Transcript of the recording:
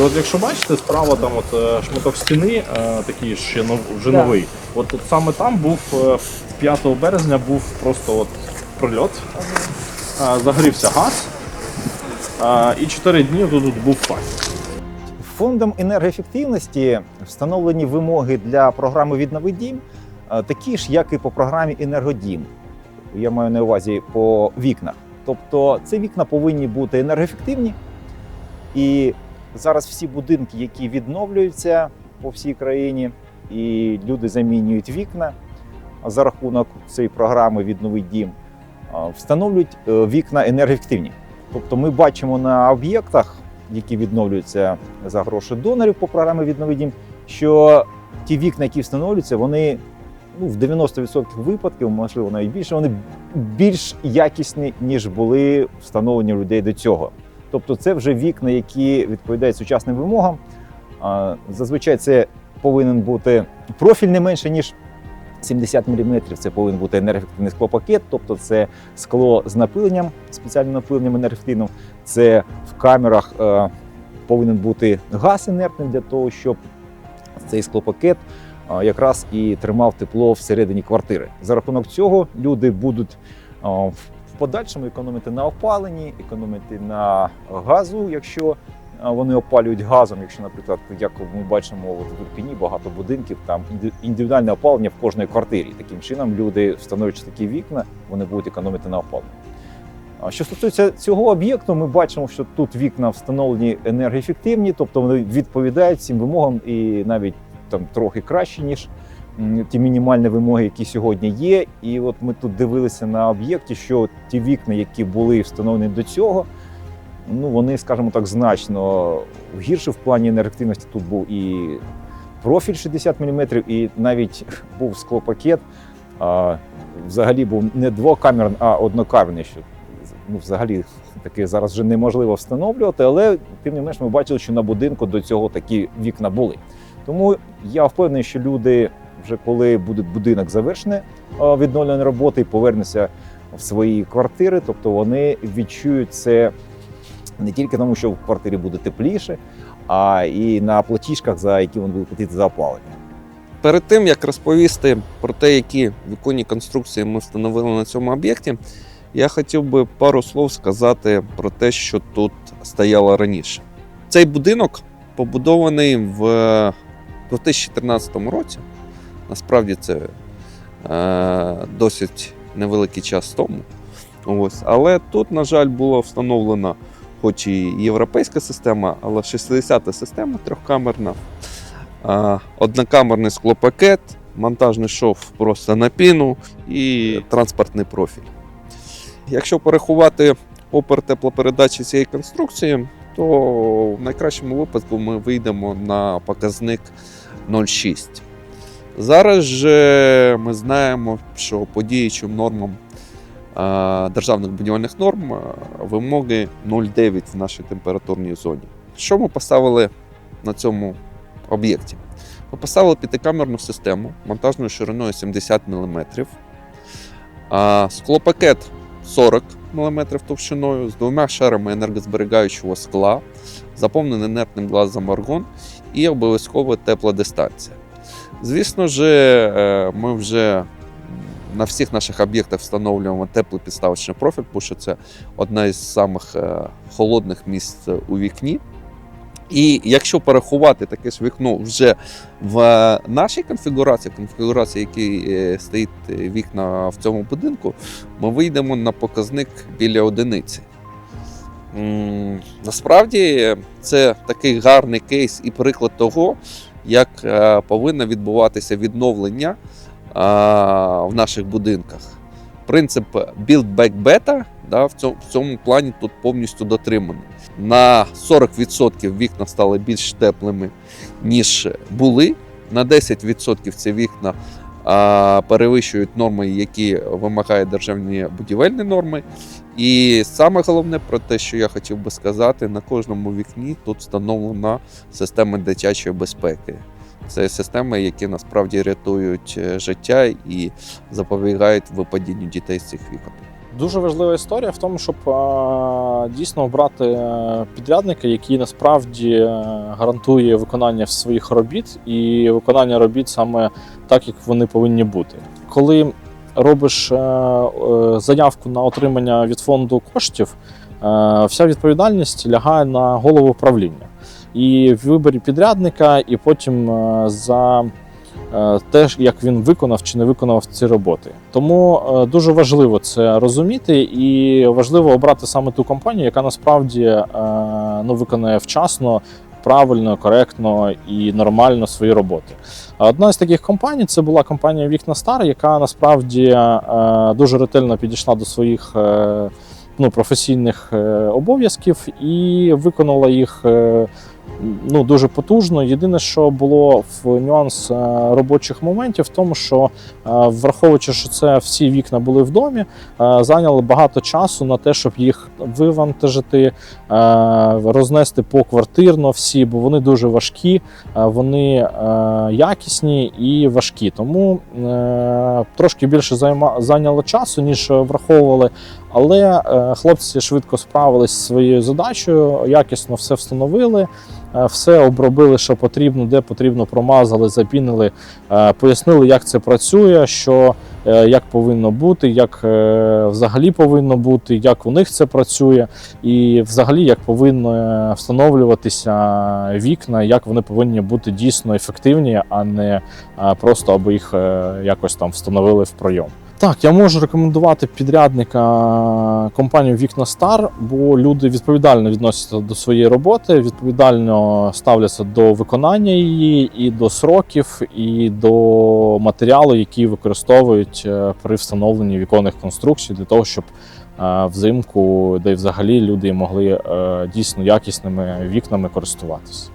І от якщо бачите, справа там от е, шматок стіни, е, такий ще нов, вже Да. новий. От, от саме там був е, 5 березня був просто от прильот. Е, Загорівся газ. е, І 4 дні тут був факт. Фондом енергоефективності встановлені вимоги для програми «Віднови дім, е, такі ж, як і по програмі Енергодім. Я маю на увазі по вікнах. Тобто, ці вікна повинні бути енергоефективні. І зараз всі будинки, які відновлюються по всій країні, і люди замінюють вікна за рахунок цієї програми Віднови дім, встановлюють е, вікна енергоефективні. Тобто, ми бачимо на об'єктах, які відновлюються за гроші донорів по програмі «Віднови дім», що ті вікна, які встановлюються, вони ну, в 90% випадків, можливо, навіть більше, вони більш якісні, ніж були встановлені людей до цього. Тобто, це вже вікна, які відповідають сучасним вимогам. Зазвичай це повинен бути профіль не менше, ніж 70 мм. Це повинен бути енергоефективний склопакет, тобто це скло з напиленням, спеціальним напиленням енергоефективним. Це в камерах е, повинен бути газ інертним для того, щоб цей склопакет е, якраз і тримав тепло всередині квартири. За рахунок цього люди будуть е, в подальшому економити на опаленні, економити на газу, якщо е, вони опалюють газом. Якщо, наприклад, як ми бачимо от в Ірпіні, багато будинків, там індивідуальне опалення в кожній квартирі. Таким чином люди, встановлюючи такі вікна, вони будуть економити на опаленні. Що стосується цього об'єкту, ми бачимо, що тут вікна встановлені енергоефективні, тобто вони відповідають всім вимогам і навіть там трохи краще, ніж ті мінімальні вимоги, які сьогодні є. І от ми тут дивилися на об'єкті, що ті вікна, які були встановлені до цього, ну вони, скажімо так, значно гірше в плані енергоефективності. Тут був і профіль 60 мм, і навіть був склопакет. А, взагалі був не двокамерний, а однокамерний, що ну, взагалі таке зараз вже неможливо встановлювати, але тим не менш ми бачили, що на будинку до цього такі вікна були. Тому я впевнений, що люди, вже коли буде будинок завершений е, відновлені роботи і повернуться в свої квартири, тобто вони відчують це не тільки тому, що в квартирі буде тепліше, а і на платіжках, за які вони будуть платити за опалення. Перед тим як розповісти про те, які віконні конструкції ми встановили на цьому об'єкті, я хотів би пару слов сказати про те, що тут стояло раніше. Цей будинок побудований в 2014 році. Насправді це е, досить невеликий час тому. Ось. Але тут, на жаль, була встановлена, хоч і європейська система, але 60-та система трьохкамерна. А, однокамерний склопакет, монтажний шов просто на піну і транспортний профіль. Якщо порахувати опер теплопередачі цієї конструкції, то в найкращому випадку ми вийдемо на показник 0,6. Зараз же ми знаємо, що по діючим нормам державних будівельних норм вимоги 0,9 в нашій температурній зоні. Що ми поставили на цьому об'єкті. Ми поставили п'ятикамерну систему монтажною шириною 70 мм, склопакет 40 мм товщиною з двома шарами енергозберігаючого скла, заповнений інертним газом аргон і обов'язково тепла дистанція. Звісно ж, е, ми вже на всіх наших об'єктах встановлюємо теплий підставочний профіль, тому що це одна із самих е, холодних місць у вікні. І якщо порахувати таке ж вікно вже в нашій конфігурації, конфігурації, якій е, стоїть вікна в цьому будинку, ми вийдемо на показник біля одиниці. Насправді це такий гарний кейс і приклад того, як е, повинно відбуватися відновлення в наших будинках. Принцип Build Back Better да, в, цьому, в цьому плані тут повністю дотриманий. На 40% вікна стали більш теплими, ніж були. На 10% ці вікна а, перевищують норми, які вимагають державні будівельні норми. І саме головне про те, що я хотів би сказати, на кожному вікні тут встановлена система дитячої безпеки. Це системи, які насправді рятують е, життя і запобігають випадінню дітей з цих вікон. Дуже важлива історія в тому, щоб дійсно обрати е, підрядника, який насправді е, гарантує виконання своїх робіт і виконання робіт саме так, як вони повинні бути. Коли робиш е, е, заявку на отримання від фонду коштів, е, вся відповідальність лягає на голову управління. І в виборі підрядника, і потім за те, як він виконав чи не виконав ці роботи. Тому дуже важливо це розуміти, і важливо обрати саме ту компанію, яка насправді ну, виконає вчасно. Правильно, коректно і нормально свої роботи. Одна з таких компаній це була компанія Вікна Стар, яка насправді е, дуже ретельно підійшла до своїх е, ну, професійних е, обов'язків і виконала їх е, ну, дуже потужно. Єдине, що було в нюанс е, робочих моментів, в тому, що враховуючи, що це всі вікна були в домі, зайняло багато часу на те, щоб їх вивантажити, рознести поквартирно всі, бо вони дуже важкі, вони якісні і важкі. Тому трошки більше займа- зайняло часу, ніж враховували. Але е, хлопці швидко справились зі своєю задачею, якісно все встановили, е, все обробили, що потрібно, де потрібно, промазали, запінили, е, пояснили, як це працює, що як повинно бути, як взагалі повинно бути, як у них це працює, і взагалі як повинно встановлюватися вікна, як вони повинні бути дійсно ефективні, а не просто аби їх якось там встановили в пройом. Так, я можу рекомендувати підрядника компанію Вікна Стар, бо люди відповідально відносяться до своєї роботи, відповідально ставляться до виконання її, і до сроків, і до матеріалу, який використовують е, при встановленні віконних конструкцій для того, щоб е, взимку, де й взагалі люди могли е, дійсно якісними вікнами користуватися.